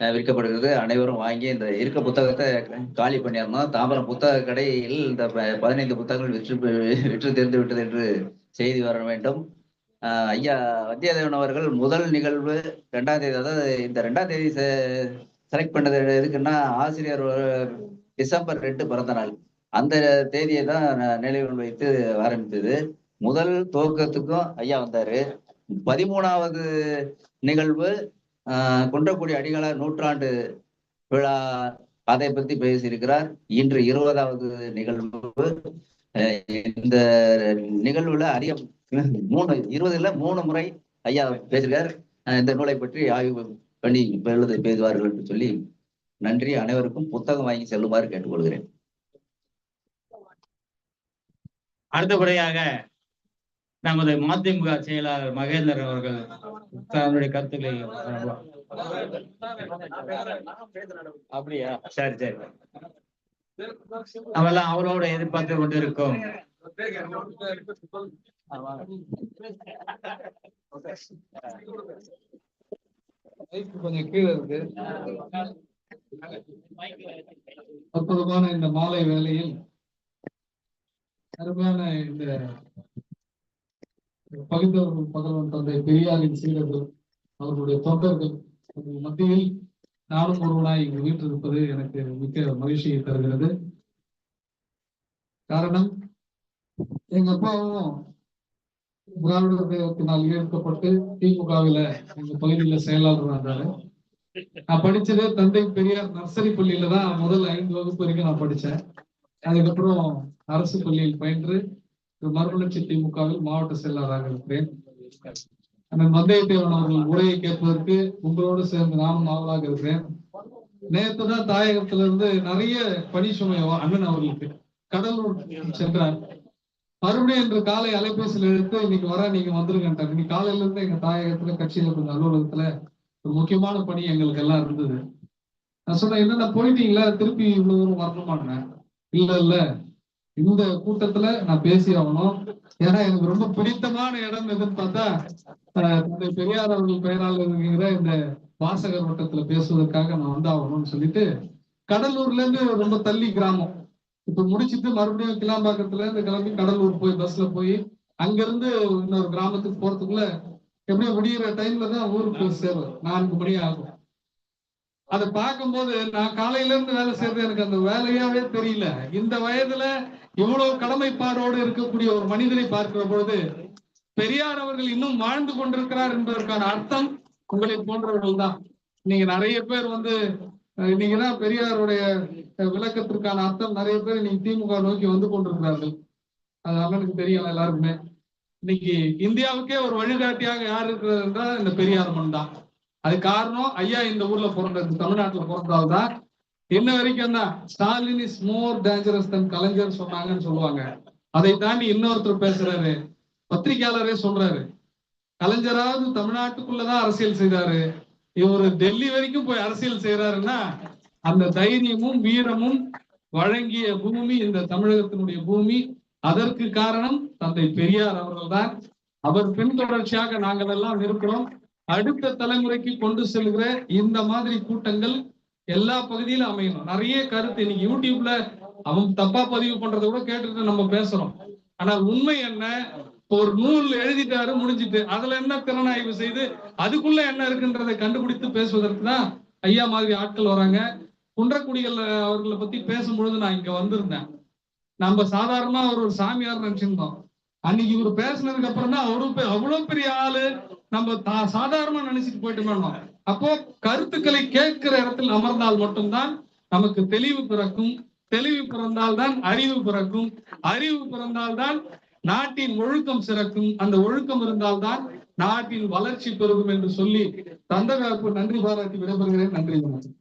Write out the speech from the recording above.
விற்கப்படுகிறது. அனைவரும் வாங்கி இந்த இருக்க புத்தகத்தை காலி பண்ணியிருந்தோம் தாம்பரம் புத்தக கடையில் இந்த ப- பதினைந்து புத்தகங்கள் விற்று விற்று தேர்ந்து விட்டது என்று செய்தி வர வேண்டும். ஐயா வத்தியத்தேவன் அவர்கள் முதல் நிகழ்வு ரெண்டாம் தேதி அதாவது இந்த ரெண்டாம் தேதி செலக்ட் பண்ணது எதுக்குன்னா ஆசிரியர் டிசம்பர் ரெண்டு பிறந்த நாள். அந்த தேதியை தான் நினைவு வைத்து ஆரம்பித்தது. முதல் துவக்கத்துக்கும் ஐயா வந்தாரு. பதிமூணாவது நிகழ்வு குன்றக்குடி அடிகளார் நூற்றாண்டு விழா அதை பத்தி பேசியிருக்கிறார். இன்று இருபதாவது நிகழ்வு. இந்த நிகழ்வுல அரிய மூணு இருபதுல மூணு முறை ஐயா பேசியிருக்கார். இந்த நூலை பற்றி ஆய்வு பண்ணி எழுத பேசுவார்கள் என்று சொல்லி நன்றி. அனைவருக்கும் புத்தகம் வாங்கி செல்லுமாறு கேட்டுக்கொள்கிறேன். அடுத்தபடியாக நமது மதிமுக செயலாளர் மகேந்திரன் அவர்கள் தன்னுடைய கருத்துக்களை. அப்படியா? சரி சரி. அவெல்லாம் அவரோட எதிர்பார்த்து கொண்டிருக்கோம் கொஞ்சம் கீழே இருக்கு. அற்புதமான இந்த மாலை வேளையில் அருமையான இந்த பகிர்ந்தவர்கள் பகலவன் தந்தை பெரியாரின் சீடர்கள் அவர்களுடைய தொண்டர்கள் மத்தியில் நானும் ஒருவனாய் இங்கு வீட்டிருப்பது எனக்கு மிக்க மகிழ்ச்சியை தருகிறது. காரணம் எங்க அப்பாவும் திராவிட தேவத்தினால் ஈர்க்கப்பட்டு திமுகவில எங்க பகுதியில செயலாளர் இருந்தாரு. நான் படிச்சது தந்தை பெரியார் நர்சரி பள்ளியில தான் முதல் ஐந்து வகுப்பு வரைக்கும் நான் படிச்சேன். அதுக்கப்புறம் அரசு பள்ளியில் பயின்று மறுமலர்ச்சி திமுகவில் மாவட்ட செயலாளராக இருக்கிறேன். அண்ணன் மந்தையத்தேவன் அவர்கள் உரையை கேட்பதற்கு உங்களோடு சேர்ந்து நானும் ஆவலாக இருக்கிறேன். நேற்று தான் தாயகத்துல இருந்து நிறைய பணி சுமை அண்ணன் அவர்களுக்கு கடலூர் சென்றார். மறுபடியும் இன்று காலை அலைபேசியில் எடுத்து இன்னைக்கு வர நீங்க வந்துருங்கன்ட்டார் இன்னைக்கு காலையில இருந்து எங்க தாயகத்துல கட்சியில கொஞ்சம் அலுவலகத்துல ஒரு முக்கியமான பணி எங்களுக்கு எல்லாம் இருந்தது. நான் சொன்னேன் என்னென்ன போயிட்டீங்களா? திருப்பி இவ்வளவு தூரம் வரணுமான்னேன் இல்ல இல்ல. இந்த கூட்டத்துல நான் பேசி ஆகணும் ஏன்னா எனக்கு ரொம்ப பிடித்தமான இடம் எதுன்னு பார்த்தா தந்தை பெரியார் அவர்கள் பெயரால் இருக்கிற இந்த வாசகர் வட்டத்துல பேசுவதற்காக நான் வந்தாகணும்னு சொல்லிட்டு கடலூர்ல இருந்து ரொம்ப தள்ளி கிராமம். இப்ப முடிச்சிட்டு மறுபடியும் கிளாம்பாக்கத்துல இருந்து கிளம்பி கடலூர் போய் பஸ்ல போய் அங்கிருந்து இன்னொரு கிராமத்துக்கு போறதுக்குள்ள எப்படியும் முடிகிற டைம்ல தான் ஊருக்கு சேரும். நான்கு மணி ஆகும். அதை பார்க்கும்போது நான் காலையில இருந்து வேலை செய்யறது எனக்கு அந்த வேலையாவே தெரியல. இந்த வயதுல இவ்வளவு கடமைப்பாடோடு இருக்கக்கூடிய ஒரு மனிதனை பார்க்கிற பொழுது பெரியார் அவர்கள் இன்னும் வாழ்ந்து கொண்டிருக்கிறார் என்பதற்கான அர்த்தம் உங்களை போன்றவர்கள் தான். நீங்க நிறைய பேர் வந்து அஹ், இன்னைக்கு தான் பெரியாருடைய விளக்கத்திற்கான அர்த்தம் நிறைய பேர் இன்னைக்கு திமுக நோக்கி வந்து கொண்டிருக்கிறார்கள். அது எனக்கு தெரியல எல்லாருக்குமே. இன்னைக்கு இந்தியாவுக்கே ஒரு வழிகாட்டியாக யார் இருக்கிறது என்றால் இந்த பெரியார் மண் தான். அது காரணம் ஐயா இந்த ஊர்ல பிறந்தது தமிழ்நாட்டுல பிறந்ததால் தான் இன்ன வரைக்கும் தான் Stalin is more dangerous than Kalaignar சொன்னாங்கன்னு சொல்லுவாங்க. அதை தாண்டி இன்னொருத்தர் பேசுறாரு பத்திரிகையாளரே சொல்றாரு. கலைஞராவது தமிழ்நாட்டுக்குள்ளதான் அரசியல் செய்தாரு. இவரு டெல்லி வரைக்கும் போய் அரசியல் செய்யறாருன்னா அந்த தைரியமும் வீரமும் வழங்கிய பூமி இந்த தமிழகத்தினுடைய பூமி. அதற்கு காரணம் தந்தை பெரியார் அவர்கள்தான். அவர் பின்தொடர்ச்சியாக நாங்கள் எல்லாம் இருக்கிறோம் அடுத்த தலைமுறைக்கு கொண்டு செல்கிற இந்த மாதிரி கூட்டங்கள் எல்லா பகுதியிலும் அமையணும். நிறைய கருத்து. இன்னைக்கு யூடியூப்ல அவன் தப்பா பதிவு பண்றதை கூட கேட்டுட்டு நம்ம பேசுறோம். ஆனால் உண்மை என்ன? ஒரு நூல் எழுதிட்டாரு முடிஞ்சிட்டு. அதுல என்ன திறனாய்வு செய்து அதுக்குள்ள என்ன இருக்குன்றதை கண்டுபிடித்து பேசுவதற்கு தான் ஐயா மாதிரி ஆட்கள் வராங்க. குன்றக்குடிகள் அவர்களை பத்தி பேசும்பொழுது நான் இங்க வந்திருந்தேன். நம்ம சாதாரணமா அவர் ஒரு சாமியார் நினைச்சிருந்தோம். அன்னைக்கு இவர் பேசுனதுக்கு அப்புறம் தான் அவரும் அவ்வளவு பெரிய ஆளு. நம்ம சாதாரணமா நினைச்சிட்டு போயிட்டு அப்போ கருத்துக்களை கேட்கிற இடத்தில் அமர்ந்தால் மட்டும்தான் நமக்கு தெளிவு பிறக்கும். தெளிவு பிறந்தால்தான் அறிவு பிறக்கும். அறிவு பிறந்தால்தான் நாட்டின் ஒழுக்கம் சிறக்கும். அந்த ஒழுக்கம் இருந்தால்தான் நாட்டின் வளர்ச்சி பெருகும் என்று சொல்லி தந்தகாப்பு நன்றி பாராட்டி விடைபெறுகிறேன். நன்றி வணக்கம்.